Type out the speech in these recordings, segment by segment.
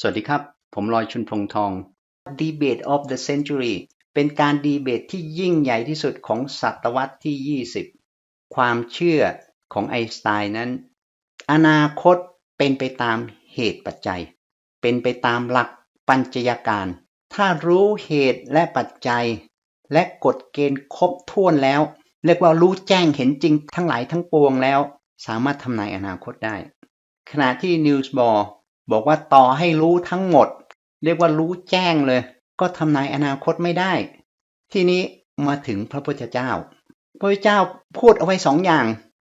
สวัสดีครับ ผมลอยชุนพงทอง Debate of the Century เป็นการดีเบตที่ยิ่งใหญ่ที่สุดของศตวรรษที่ 20 ความเชื่อของไอน์สไตน์นั้น อนาคตเป็นไปตามเหตุปัจจัย เป็นไปตามหลักปัญจยาการ ถ้ารู้เหตุและปัจจัย และกฎเกณฑ์ครบถ้วนแล้ว เรียกว่ารู้แจ้งเห็นจริงทั้งหลายทั้งปวงแล้ว สามารถทำนายอนาคตได้ ขณะที่นิวส์บอร์ บอกว่าต่อให้รู้ทั้งหมด เรียกว่ารู้แจ้งเลย ก็ทำนายอนาคตไม่ได้ ทีนี้มาถึงพระพุทธเจ้า พระพุทธเจ้าพูดเอาไว้สองอย่าง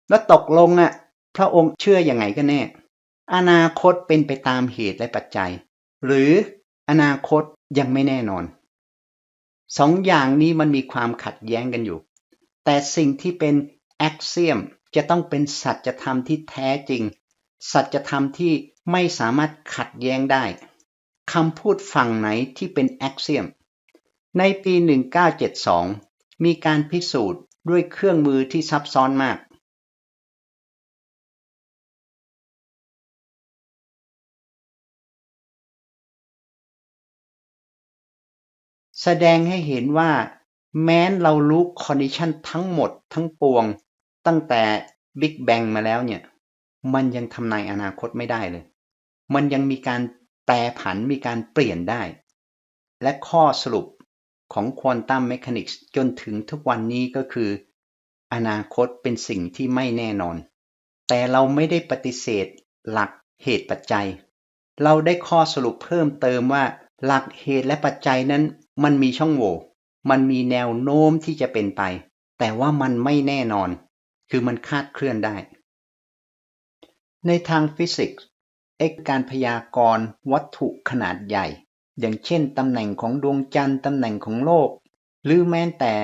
แล้วตกลงอะ พระองค์เชื่ออยังไงกันแน่ อนาคตเป็นไปตามเหตุและปัจจัย หรืออนาคตยังไม่แน่นอนสองอย่างนี้มันมีความขัดแย้งกันอยู่ แต่สิ่งที่เป็นแอคเซียมจะต้องเป็นสัจธรรมที่แท้จริง สัจธรรมที่ไม่สามารถขัดแย้งได้คำพูดฝั่งไหนที่เป็นแอคเซียม ในปี 1972 มีการพิสูจน์ด้วยเครื่องมือที่ซับซ้อนมาก แสดงให้เห็นว่า แม้นเรารู้คอนดิชันทั้งหมดทั้งปวง ตั้งแต่บิ๊กแบงมาแล้วเนี่ย มันยังทำนายอนาคตไม่ได้เลย มันยังมีการแปรผันมีการเปลี่ยนได้ และข้อสรุปของควอนตัมเมคานิกส์จนถึงทุกวันนี้ก็คือ อนาคตเป็นสิ่งที่ไม่แน่นอน แต่เราไม่ได้ปฏิเสธหลักเหตุปัจจัย เราได้ข้อสรุปเพิ่มเติมว่า หลักเหตุและปัจจัยนั้น มันมีช่องโหว่ มันมีแนวโน้มที่จะเป็นไป แต่ว่ามันไม่แน่นอน คือมันคาดเคลื่อนได้ ในทางฟิสิกส์เอกการพยากรณ์วัตถุขนาดใหญ่ อย่างเช่นตำแหน่งของดวงจันทร์ตำแหน่งของโลก หรือแม้แต่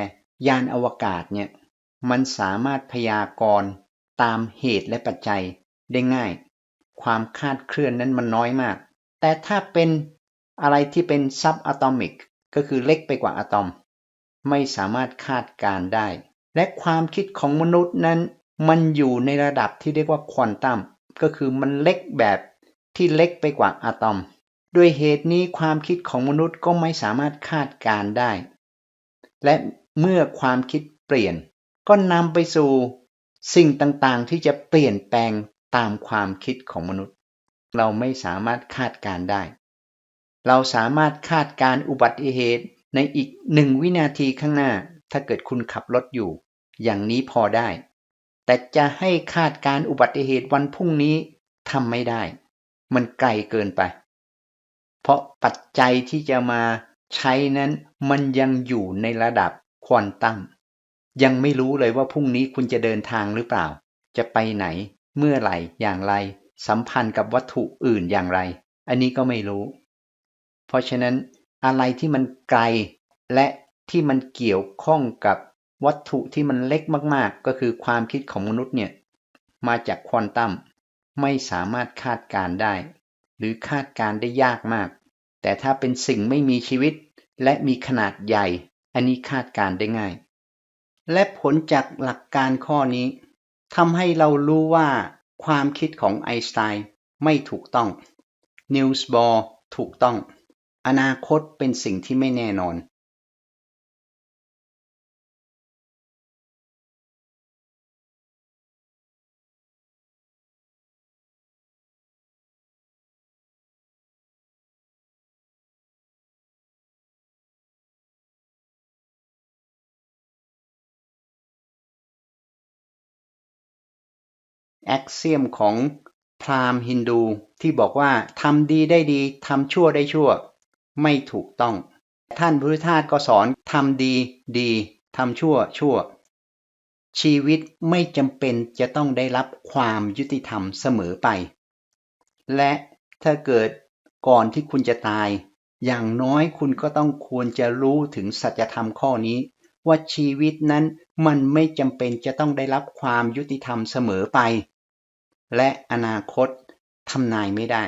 ยานอวกาศเนี่ยมันสามารถพยากรณ์ตามเหตุและปัจจัยได้ง่าย ความคาดเคลื่อนนั้นมันน้อยมาก แต่ถ้าเป็นอะไรที่เป็นซับอะตอมิกก็คือเล็กไปกว่าอะตอม ไม่สามารถคาดการได้ และความคิดของมนุษย์นั้น มันอยู่ในระดับที่เรียกว่าควอนตัม ก็คือมันเล็กแบบที่เล็กไปกว่าอะตอม ด้วยเหตุนี้ความคิดของมนุษย์ก็ไม่สามารถคาดการได้ และเมื่อความคิดเปลี่ยน ก็นำไปสู่สิ่งต่างๆ ที่จะเปลี่ยนแปลงตามความคิดของมนุษย์ เราไม่สามารถคาดการได้ เราสามารถคาดการอุบัติเหตุในอีกหนึ่งวินาทีข้างหน้า ถ้าเกิดคุณขับรถอยู่ อย่างนี้พอได้ แต่จะให้คาดการอุบัติเหตุวันพรุ่งนี้ทำไม่ได้ มันไกลเกินไป เพราะปัจจัยที่จะมาใช้นั้นมันยังอยู่ในระดับควอนตัมยังไม่รู้เลยว่าพรุ่งนี้คุณจะเดินทางหรือเปล่า จะไปไหน เมื่อไหร่ อย่างไร สัมพันธ์กับวัตถุอื่นอย่างไร อันนี้ก็ไม่รู้ เพราะฉะนั้นอะไรที่มันไกลและที่มันเกี่ยวข้องกับ วัตถุที่มันเล็กมากๆ ก็คือความคิดของมนุษย์เนี่ยมาจากควอนตัมไม่สามารถคาดการได้ หรือคาดการได้ยากมาก แต่ถ้าเป็นสิ่งไม่มีชีวิต และมีขนาดใหญ่ อันนี้คาดการได้ง่าย และผลจากหลักการข้อนี้ทำให้เรารู้ว่าความคิดของไอน์สไตน์ไม่ถูกต้องนิวส์บอร์ถูกต้อง อนาคตเป็นสิ่งที่ไม่แน่นอน แอคเซียมของพราหมณ์ฮินดูที่บอกว่าทำดีได้ดีทำชั่วได้ชั่ว ไม่ถูกต้อง ท่านพุทธทาสก็สอนทำดีดีทำชั่วชั่ว ชีวิตไม่จำเป็นจะต้องได้รับความยุติธรรมเสมอไป และถ้าเกิดก่อนที่คุณจะตาย อย่างน้อยคุณก็ต้องควรจะรู้ถึงสัจธรรมข้อนี้ ว่าชีวิตนั้นมันไม่จำเป็นจะต้องได้รับความยุติธรรมเสมอไป และอนาคตทำนายไม่ได้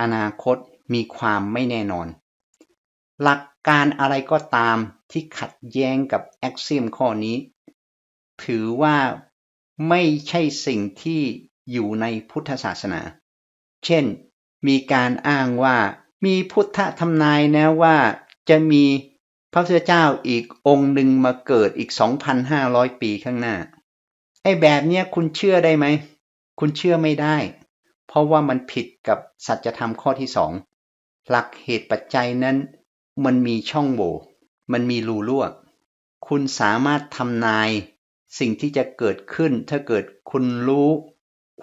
อนาคตมีความไม่แน่นอน หลักการอะไรก็ตามที่ขัดแย้งกับแอคซิมข้อนี้ ถือว่าไม่ใช่สิ่งที่อยู่ในพุทธศาสนา เช่น มีการอ้างว่ามีพุทธทำนายนะว่าจะมีพระพุทธเจ้าอีกองค์หนึ่งมาเกิดอีก 2,500 ปีข้างหน้า ไอ้แบบเนี้ยคุณเชื่อได้ไหม คุณเชื่อไม่ได้ เพราะว่ามันผิดกับสัจธรรมข้อที่สองหลักเหตุปัจจัยนั้น มันมีช่องโหว่ มันมีรูรั่ว คุณสามารถทำนายสิ่งที่จะเกิดขึ้น ถ้าเกิดคุณรู้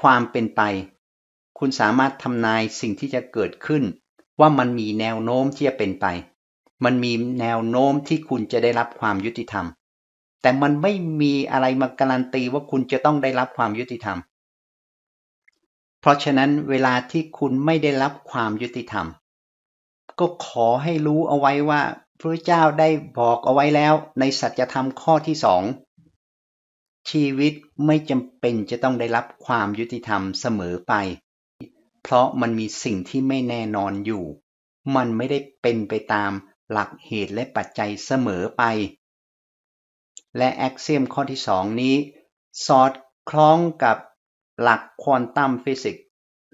ความเป็นไป คุณสามารถทำนายสิ่งที่จะเกิดขึ้น ว่ามันมีแนวโน้มที่จะเป็นไป มันมีแนวโน้มที่คุณจะได้รับความยุติธรรม แต่มันไม่มีอะไรมาการันตีว่าคุณจะต้องได้รับความยุติธรรม เพราะฉะนั้นเวลาที่คุณไม่ได้รับความยุติธรรม ก็ขอให้รู้เอาไว้ว่าพระเจ้าได้บอกเอาไว้แล้วในสัจธรรมข้อที่สองชีวิตไม่จำเป็นจะต้องได้รับความยุติธรรมเสมอไป เพราะมันมีสิ่งที่ไม่แน่นอนอยู่ มันไม่ได้เป็นไปตามหลักเหตุและปัจจัยเสมอไป และแอคเซียมข้อที่สองนี้ สอดคล้องกับ หลักควอนตัมฟิสิกส์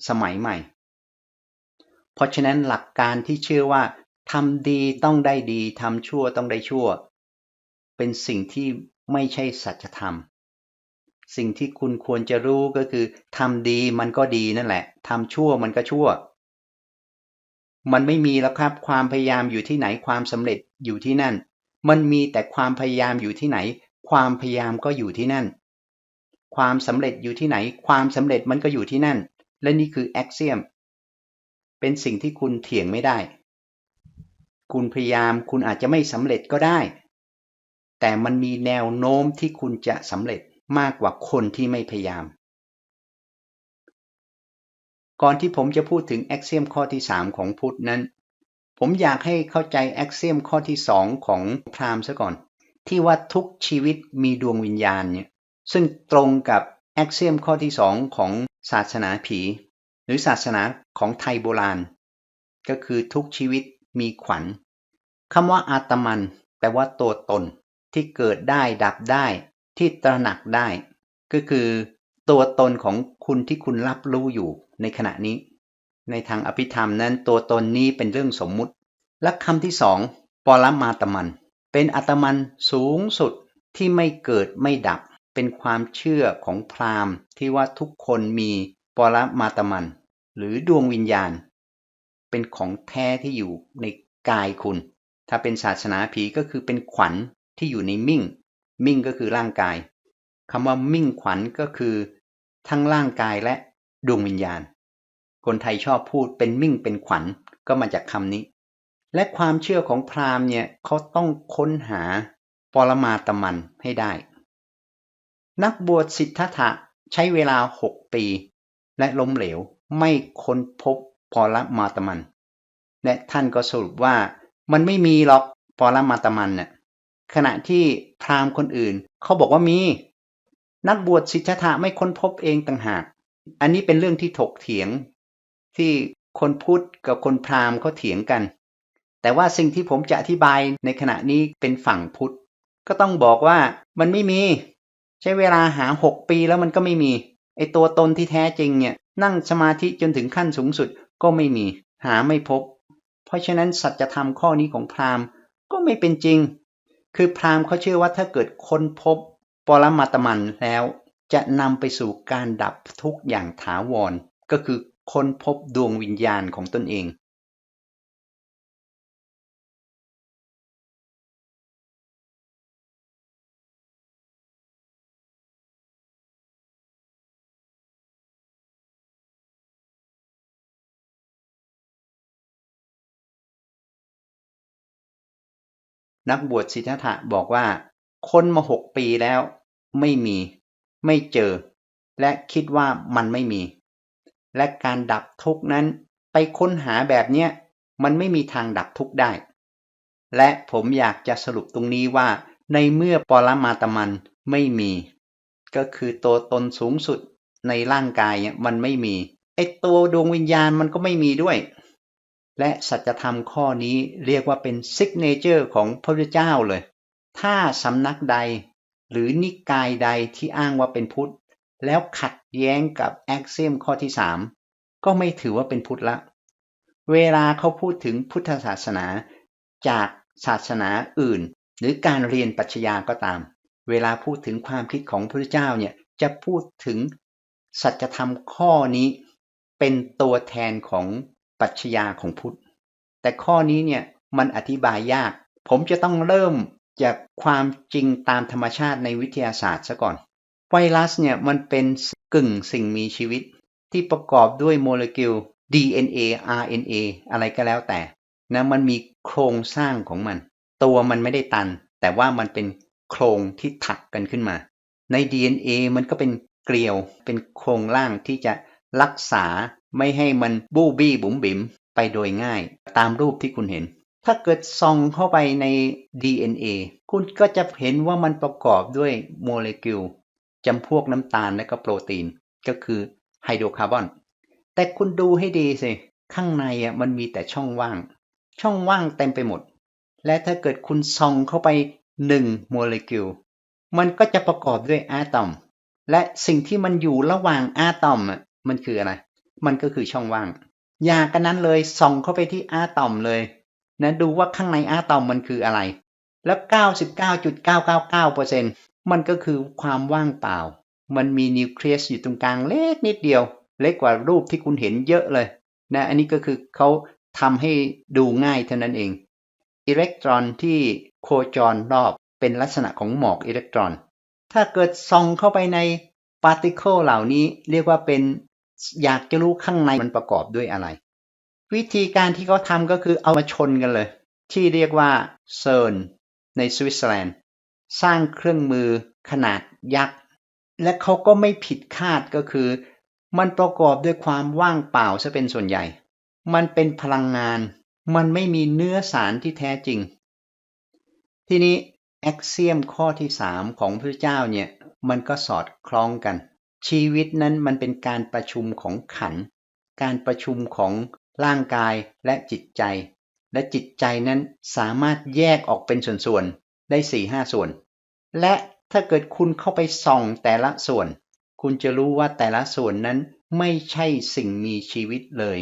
สมัยใหม่ เพราะฉะนั้นหลักการที่เชื่อว่าทำดีต้องได้ดีทำชั่วต้องได้ชั่ว เป็นสิ่งที่ไม่ใช่สัจธรรม สิ่งที่คุณควรจะรู้ก็คือทำดีมันก็ดีนั่นแหละทำชั่วมันก็ชั่ว มันไม่มีแล้วครับความพยายามอยู่ที่ไหนความสำเร็จอยู่ที่นั่น มันมีแต่ความพยายามอยู่ที่ไหน ความพยายามก็อยู่ที่นั่น ความสำเร็จอยู่ที่ไหน ความสำเร็จมันก็อยู่ที่นั่น และนี่คือแอคเซียม เป็นสิ่งที่คุณเถียงไม่ได้ คุณพยายามคุณอาจจะไม่สำเร็จก็ได้ แต่มันมีแนวโน้มที่คุณจะสำเร็จมากกว่าคนที่ไม่พยายาม ก่อนที่ผมจะพูดถึง a x ซียมข้อที่ 3 ของพุทธนั้น ผมอยากให้เข้าใจ a x ซียมข้อที่ 2 ของพราหมณ์ซะก่อน ที่ว่าทุกชีวิตมีดวงวิญญาณเนี่ย ซึ่งตรงกับ a x ซียมข้อที่ 2 ของศาสนาผี หรือศาสนาของไทยโบราณ ก็คือทุกชีวิตมีขวัญคำว่าอาตมันแปลว่าตัวตนที่เกิดได้ดับได้ ที่ตระหนักได้ ก็คือตัวตนของคุณที่คุณรับรู้อยู่ในขณะนี้ ในทางอภิธรรมนั้นตัวตนนี้เป็นเรื่องสมมุติ และคำที่สองปรมาตมัน เป็นอัตมันสูงสุดที่ไม่เกิดไม่ดับ เป็นความเชื่อของพราหมณ์ที่ว่าทุกคนมีปรมาตมัน หรือดวงวิญญาณ เป็นของแท้ที่อยู่ในกายคุณ ถ้าเป็นศาสนาผีก็คือเป็นขวัญที่อยู่ในมิ่ง มิ่งก็คือร่างกายคำว่ามิ่งขวัญก็คือทั้งร่างกายและดวงวิญญาณ คนไทยชอบพูดเป็นมิ่งเป็นขวัญก็มาจากคำนี้ และความเชื่อของพราหมณ์เนี่ยเขาต้องค้นหาปรมาตมันให้ได้ นักบวชสิทธัตถะใช้เวลาหกปี และล้มเหลวไม่ค้นพบปรมาตมัน และท่านก็สรุปว่ามันไม่มีหรอกปรมาตมันเนี่ยขณะที่พราหมณ์คนอื่นเขาบอกว่ามี นักบวชสิทธัตถะไม่ค้นพบเองต่างหาก อันนี้เป็นเรื่องที่ถกเถียง ที่คนพุทธกับคนพราหมณ์เขาเถียงกัน แต่ว่าสิ่งที่ผมจะอธิบายในขณะนี้เป็นฝั่งพุทธก็ต้องบอกว่ามันไม่มี ช้เวลาหาหกปีแล้วมันก็ไม่มี ไอตัวตนที่แท้จริงเนี่ย นั่งสมาธิจนถึงขั้นสูงสุดก็ไม่มี หาไม่พบ เพราะฉะนั้นสัจธรรมข้อนี้ของพราหมณ์ก็ไม่เป็นจริง คือพราหมณ์เขาเชื่อว่าถ้าเกิดค้นพบปรมาตมันแล้ว จะนำไปสู่การดับทุกอย่างถาวร ก็คือค้นพบดวงวิญญาณของตนเอง นักบวชสิทธัตถะบอกว่า ค้นมาหกปีแล้ว ไม่มี ไม่เจอ และคิดว่ามันไม่มี และการดับทุกนั้นไปค้นหาแบบเนี้ยมันไม่มีทางดับทุกได้ และผมอยากจะสรุปตรงนี้ว่า ในเมื่อปรมาตมันไม่มี ก็คือตัวตนสูงสุดในร่างกายมันไม่มีไอตัวดวงวิญญาณมันก็ไม่มีด้วย และสัจธรรมข้อนี้เรียกว่าเป็นซิกเนเจอร์ของพระพุทธเจ้าเลย ถ้าสำนักใด หรือนิกายใดที่อ้างว่าเป็นพุทธ แล้วขัดแย้งกับแอคเซียมข้อที่3ก็ไม่ถือว่าเป็นพุทธละ เวลาเขาพูดถึงพุทธศาสนาจากศาสนาอื่น หรือการเรียนปัชญาก็ตาม เวลาพูดถึงความคิดของพระพุทธเจ้าเนี่ยจะพูดถึงสัจธรรมข้อนี้เป็นตัวแทนของ ปัชญาของพุทธ แต่ข้อนี้เนี่ยมันอธิบายยาก ผมจะต้องเริ่มจากความจริงตามธรรมชาติในวิทยาศาสตร์ซะก่อน ไวรัสเนี่ยมันเป็นกึ่งสิ่งมีชีวิต ที่ประกอบด้วยโมเลกุล DNA RNA อะไรก็แล้วแต่นะมันมีโครงสร้างของมัน ตัวมันไม่ได้ตัน แต่ว่ามันเป็นโครงที่ถักกันขึ้นมา ใน DNA มันก็เป็นเกลียวเป็นโครงล่างที่จะรักษา ไม่ให้มันบู้บี้บุ๋มบิ๋มไปโดยง่าย ตามรูปที่คุณเห็น ถ้าเกิดส่องเข้าไปใน DNA คุณก็จะเห็นว่ามันประกอบด้วยโมเลกุลจำพวกน้ำตาลและก็โปรตีน ก็คือไฮโดรคาร์บอน แต่คุณดูให้ดีสิ ข้างในอะมันมีแต่ช่องว่าง ช่องว่างเต็มไปหมด และถ้าเกิดคุณส่องเข้าไปหนึ่งโมเลกุลมันก็จะประกอบด้วยอะตอม และสิ่งที่มันอยู่ระหว่างอะตอมอะมันคืออะไร มันก็คือช่องว่าง อย่ากันนั้นเลยส่องเข้าไปที่อะตอมเลยนะดูว่าข้างในอะตอมมันคืออะไร แล้ว 99.999%มันก็คือความว่างเปล่า มันมีนิวเคลียสอยู่ตรงกลางเล็กนิดเดียว เล็กกว่ารูปที่คุณเห็นเยอะเลยนะอันนี้ก็คือเขาทำให้ดูง่ายเท่านั้นเอง อิเล็กตรอนที่โคจรรอบเป็นลักษณะของหมอกอิเล็กตรอน ถ้าเกิดส่องเข้าไปในปาร์ติเคิลเหล่านี้เรียกว่าเป็น อยากจะรู้ข้างในมันประกอบด้วยอะไร วิธีการที่เขาทำก็คือเอามาชนกันเลย ที่เรียกว่าเซิร์นในสวิตเซอร์แลนด์สร้างเครื่องมือขนาดยักษ์ และเขาก็ไม่ผิดคาดก็คือ มันประกอบด้วยความว่างเปล่าซะเป็นส่วนใหญ่ มันเป็นพลังงาน มันไม่มีเนื้อสารที่แท้จริง ทีนี้แอคเซียมข้อที่3ของพระเจ้าเนี่ย มันก็สอดคล้องกัน ชีวิตนั้นมันเป็นการประชุมของขัน การประชุมของร่างกายและจิตใจ และจิตใจนั้นสามารถแยกออกเป็นส่วนๆ ได้4ี่ห้าส่วน และถ้าเกิดคุณเข้าไปส่องแต่ละส่วน คุณจะรู้ว่าแต่ละส่วนนั้นไม่ใช่สิ่งมีชีวิตเลย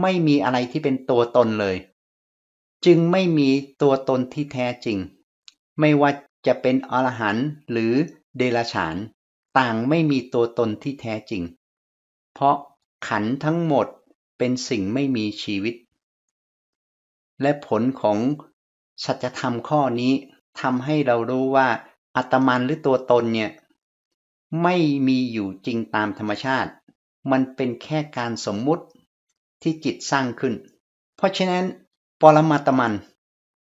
ไม่มีอะไรที่เป็นตัวตนเลย จึงไม่มีตัวตนที่แท้จริง ไม่ว่าจะเป็นอรหันต์หรือเดรัจฉาน ต่างไม่มีตัวตนที่แท้จริง เพราะขันทั้งหมดเป็นสิ่งไม่มีชีวิต และผลของสัจธรรมข้อนี้ทำให้เรารู้ว่าอัตมันหรือตัวตนเนี่ยไม่มีอยู่จริงตามธรรมชาติ มันเป็นแค่การสมมุติที่จิตสร้างขึ้น เพราะฉะนั้นปรมาตมัน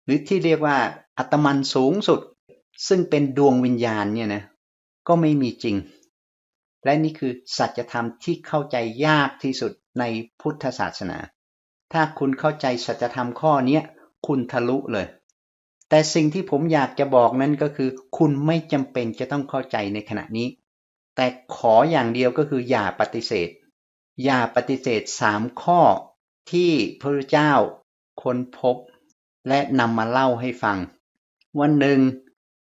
หรือที่เรียกว่าอัตมันสูงสุด ซึ่งเป็นดวงวิญญาณเนี่ยนะ ก็ไม่มีจริง และนี่คือสัจธรรมที่เข้าใจยากที่สุดในพุทธศาสนา ถ้าคุณเข้าใจสัจธรรมข้อนี้คุณทะลุเลย แต่สิ่งที่ผมอยากจะบอกนั้นก็คือ คุณไม่จำเป็นจะต้องเข้าใจในขณะนี้ แต่ขออย่างเดียวก็คืออย่าปฏิเสธ อย่าปฏิเสธสามข้อที่พระเจ้าค้นพบ และนำมาเล่าให้ฟัง วันหนึ่ง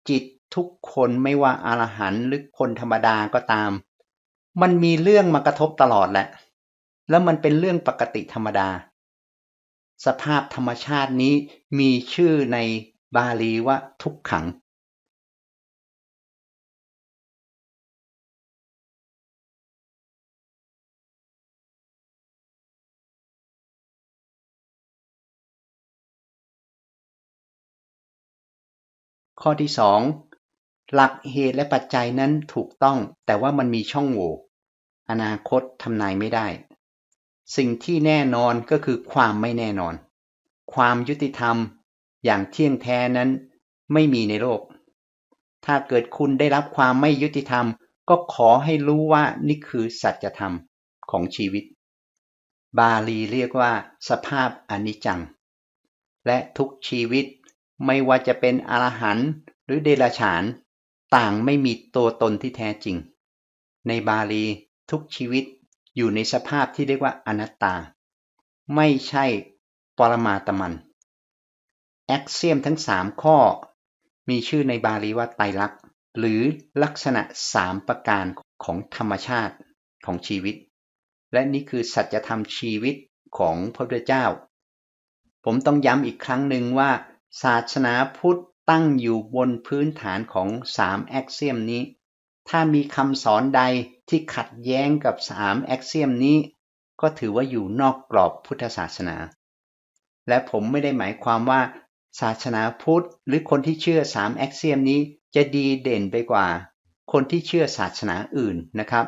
จิต ทุกคนไม่ว่าอารหันต์หรือคนธรรมดาก็ตาม มันมีเรื่องมากระทบตลอดแหละ แล้วมันเป็นเรื่องปกติธรรมดา สภาพธรรมชาตินี้มีชื่อในบาลีว่าทุกขัง ข้อที่สอง หลักเหตุและปัจจัยนั้นถูกต้อง แต่ว่ามันมีช่องโหว่อนาคตทำนายไม่ได้ สิ่งที่แน่นอนก็คือความไม่แน่นอน ความยุติธรรมอย่างเที่ยงแท้นั้นไม่มีในโลก ถ้าเกิดคุณได้รับความไม่ยุติธรรม ก็ขอให้รู้ว่านี่คือสัจธรรมของชีวิต บาลีเรียกว่า สภาพอนิจจัง และทุกชีวิตไม่ว่าจะเป็นอรหันต์หรือเดรัจฉาน ต่างไม่มีตัวตนที่แท้จริง ในบาลีทุกชีวิตอยู่ในสภาพที่เรียกว่าอนัตตา ไม่ใช่ปรมาตมันแอคเซียมทั้งสามข้อ มีชื่อในบาลีว่าไตรลักษณ์หรือลักษณะสามประการของธรรมชาติของชีวิต และนี่คือสัจธรรมชีวิตของพระพุทธเจ้า ผมต้องย้ำอีกครั้งหนึ่งว่า ศาสนาพุทธ ตั้งอยู่บนพื้นฐานของสามแอคเซียมนี้ ถ้ามีคำสอนใดที่ขัดแย้งกับสามแอคเซียมนี้ ก็ถือว่าอยู่นอกกรอบพุทธศาสนา และผมไม่ได้หมายความว่า ศาสนาพุทธหรือคนที่เชื่อสามแอคเซียมนี้จะดีเด่นไปกว่า คนที่เชื่อศาสนาอื่นนะครับ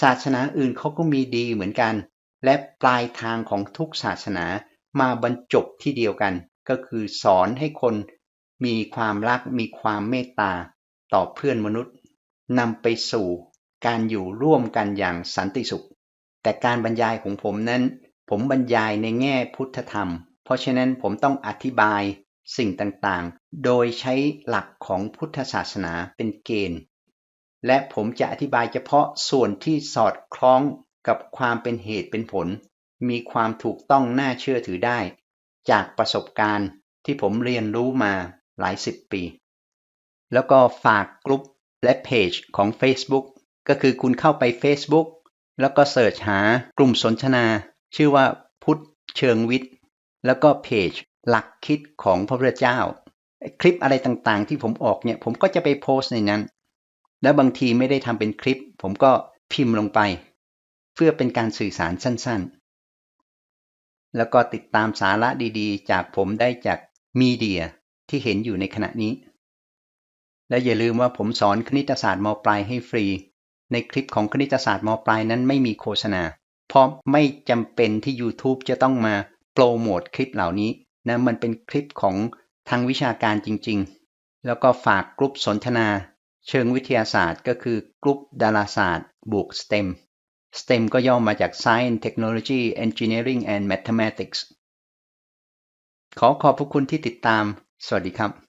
ศาสนาอื่นเขาก็มีดีเหมือนกัน และปลายทางของทุกศาสนามาบรรจบที่เดียวกัน ก็คือสอนให้คน มีความรักมีความเมตตาต่อเพื่อนมนุษย์นำไปสู่การอยู่ร่วมกันอย่างสันติสุข แต่การบรรยายของผมนั้น ผมบรรยายในแง่พุทธธรรม เพราะฉะนั้นผมต้องอธิบายสิ่งต่างๆ โดยใช้หลักของพุทธศาสนาเป็นเกณฑ์ และผมจะอธิบายเฉพาะส่วนที่สอดคล้องกับความเป็นเหตุเป็นผล มีความถูกต้องน่าเชื่อถือได้ จากประสบการณ์ที่ผมเรียนรู้มา หลายสิบปี แล้วก็ฝากกลุ่มและเพจของ Facebook ก็คือคุณเข้าไป Facebook แล้วก็เสิร์ชหากลุ่มสนทนา ชื่อว่าพุทธเชิงวิทย์ แล้วก็เพจหลักคิดของพระพุทธเจ้า คลิปอะไรต่างๆ ที่ผมออกเนี่ยผมก็จะไปโพสต์ในนั้น แล้วบางทีไม่ได้ทำเป็นคลิป ผมก็พิมพ์ลงไป เพื่อเป็นการสื่อสารสั้นๆ แล้วก็ติดตามสาระดีๆ จากผมได้จากมีเดีย ที่เห็นอยู่ในขณะนี้ และอย่าลืมว่าผมสอนคณิตศาสตร์มปลายให้ฟรี ในคลิปของคณิตศาสตร์มปลายนั้นไม่มีโฆษณา เพราะไม่จำเป็นที่ YouTube จะต้องมาโปรโมทคลิปเหล่านี้นะมันเป็นคลิปของทางวิชาการจริง ๆ แล้วก็ฝากกลุ่มสนทนา เชิงวิทยาศาสตร์ ก็คือกลุ่มดาราศาสตร์บวก STEM STEM ก็ย่อมาจาก Science Technology Engineering and Mathematics ขอขอบพระคุณที่ติดตาม สวัสดีครับ